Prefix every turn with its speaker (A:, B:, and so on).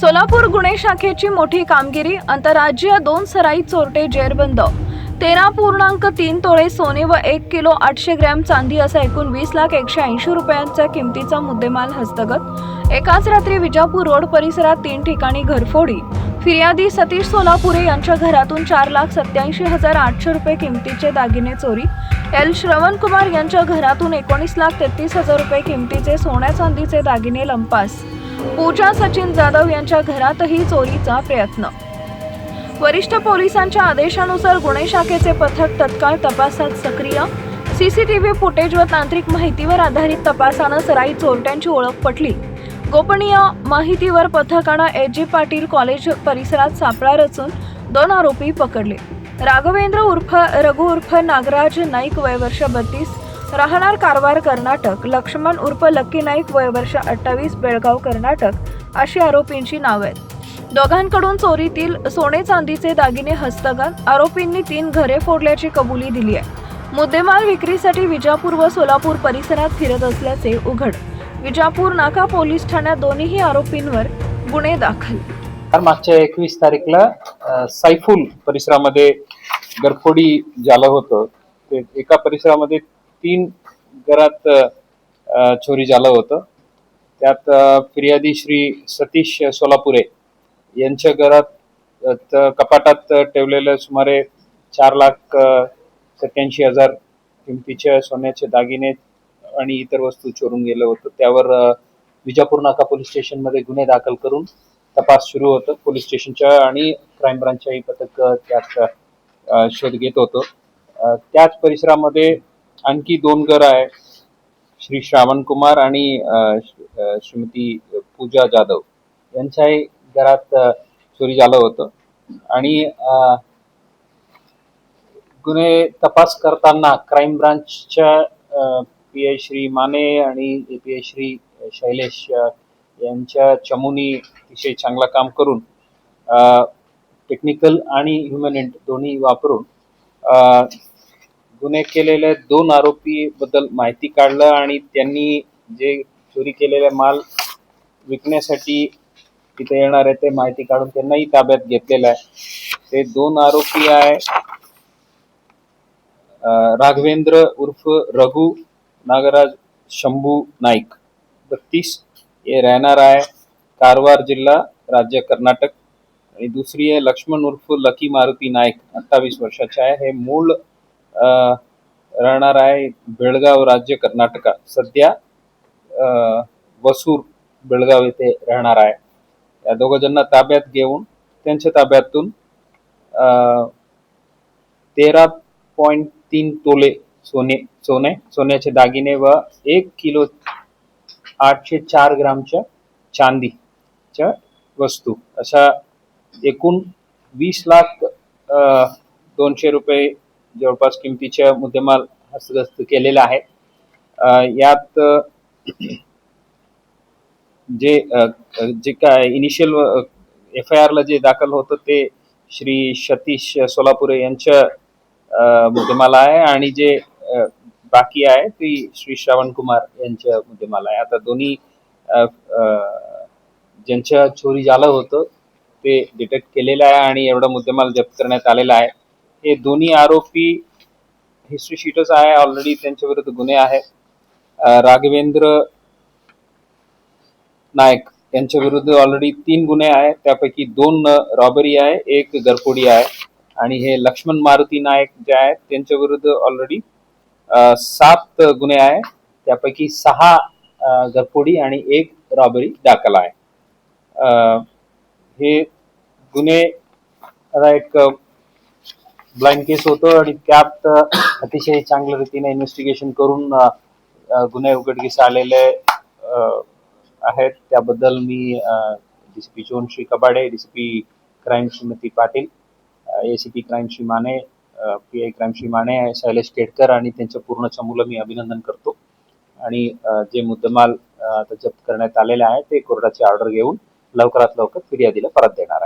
A: सोलापूर गुन्हे शाखेची मोठी कामगिरी आंतरराज्यीय दोन सराई चोरटे जेरबंद. तेरा पूर्णांक तीन तोळे सोने व एक किलो आठशे ग्रॅम चांदी असा एकूण वीस लाख एकशे ऐंशी रुपयांचा किमतीचा मुद्देमाल हस्तगत. एकाच रात्री विजापूर रोड परिसरात तीन ठिकाणी घरफोडी. फिर्यादी सतीश सोलापुरे यांच्या घरातून चार लाख सत्याऐंशी हजार आठशे रुपये किमतीचे दागिने चोरी. एल श्रवण कुमार यांच्या घरातून एकोणीस लाख तेहतीस हजार रुपये किमतीचे सोन्या चांदीचे दागिने लंपास. पूजा सचिन जाधव यांच्या घरातही चोरीचा प्रयत्न. वरिष्ठ पोलिसांच्या आदेशानुसार गुन्हे शाखेचे पथक तत्काळ तपासात सक्रिय. सीसीटीव्ही फुटेज व तांत्रिक माहितीवर आधारित तपासानं सराई चोरट्यांची ओळख पटली. गोपनीय माहितीवर पथकानं एच जी पाटील कॉलेज परिसरात सापळा रचून दोन आरोपी पकडले. राघवेंद्र उर्फ रघु उर्फ नागराज नाईक वय वर्ष बत्तीस राहणार कारवार कर्नाटक लक्ष्मण उर्फ लक्की नाईक वय वर्ष अठ्ठावीस बेळगाव कर्नाटक अशी आरोपींची नाव. आहेत दोघांकडून चोरीतील सोने चांदीचे दागिने हस्तगत आरोपींनी तीन घरे फोडल्याची कबुली दिली आहे. मुद्देमाल विक्रीसाठी विजापूर व सोलापूर परिसरात फिरत असल्याचे उघड. विजापूर नाका पोलीस ठाण्यात दोन्ही आरोपींवर गुन्हे दाखल.
B: तर मागच्या एकवीस तारीखला सायफुल परिसरामध्ये गरफोडी झालं होतं. ते एका परिसरामध्ये तीन घरात चोरी झालं होतं. त्यात फिर्यादी श्री सतीश सोलापुरे यांच्या घरात कपाटात ठेवलेले सुमारे चार लाख सत्याऐंशी हजार किमतीच्या सोन्याचे दागिने आणि इतर वस्तू चोरून गेलं होतं. त्यावर विजापूर नाका पोलीस स्टेशनमध्ये गुन्हे दाखल करून तपास सुरू होतं. पोलीस स्टेशनच्या आणि क्राईम ब्रांचच्याही पथक त्यात शोध घेत होतं. त्याच परिसरामध्ये आणखी दोन घर आहे. श्री श्रावण कुमार आणि श्रीमती पूजा जाधव. यांच्याही घरात चोरी झालं होतं. आणि गुन्हे तपास करताना क्राईम ब्रांचच्या पी आय श्री माने आणि पी आय श्री शैलेश यांच्या चमूनी अतिशय चांगलं काम करून टेक्निकल आणि ह्युमन दोन्ही वापरून गुन्हे केलेल्या दोन आरोपी बद्दल माहिती काढलं आणि त्यांनी जे चोरी केलेला माल विकण्यासाठी तिथे येणार आहे ते माहिती काढून त्यांनाही ताब्यात घेतलेलं आहे. ते दोन आरोपी आहे. राघवेंद्र उर्फ रघु नागराज शंभू नाईक. बत्तीस हे राहणार आहे कारवार जिल्हा राज्य कर्नाटक. आणि दुसरी आहे लक्ष्मण उर्फ लकी मारुती नाईक अठ्ठावीस वर्षाचे आहे. हे मूळ राहणार आहे बेळगाव राज्य कर्नाटका. सध्या वसूर बेळगाव येथे राहणार आहे. या दोघजणांना ताब्यात घेऊन त्यांच्या ताब्यातून तेरा पॉईंट तीन तोले सोने सोने सोन्याचे दागिने व एक किलो आठशे चार ग्रामच्या चांदीच्या वस्तू. अशा एकूण वीस लाख दोनशे रुपये जवळपास किमतीच्या मुद्देमाल हस्तगस्त केलेला आहे. यात जे जे काय इनिशियल एफ आय आरला जे दाखल होतं ते श्री सतीश सोलापुरे यांच्या मुद्देमाला आहे आणि जे बाकी आहे ती श्री श्रावण कुमार यांच्या मुद्देमाला आहे. आता दोन्ही ज्यांच्या चोरी झालं होतं ते डिटेक्ट केलेलं आहे आणि एवढा मुद्देमाल जप्त करण्यात आलेला आहे. हे दोन्ही आरोपी हिस्ट्री शीटच आहे. ऑलरेडी त्यांच्या विरुद्ध गुन्हे आहेत. राघवेंद्र नायक यांच्या विरुद्ध ऑलरेडी तीन गुन्हे आहेत. त्यापैकी दोन रॉबरी आहे एक गरफोडी आहे. आणि हे लक्ष्मण मारुती नायक जे आहेत त्यांच्या विरुद्ध ऑलरेडी सात गुन्हे आहे त्यापैकी सहा अ, गरफोडी आणि एक रॉबरी दाखल आहे. हे गुन्हे एक ब्लाइंड केस होतं आणि त्यात अतिशय चांगल्या रीतीने इन्व्हेस्टिगेशन करून गुन्हे उघडकीस आलेले आहेत. त्याबद्दल मी DCP zone Shri Kabade DCP crime Shrimati Patil ACP crime Shri Mane P I crime Shri Mane Shailesh Kedkar आणि त्यांच्या पूर्ण चमूला मी अभिनंदन करतो. आणि जे मुद्देमाल जप्त करण्यात आलेले आहे ते कोर्टाची ऑर्डर घेऊन लवकरात लवकर फिर्यादीला परत देणार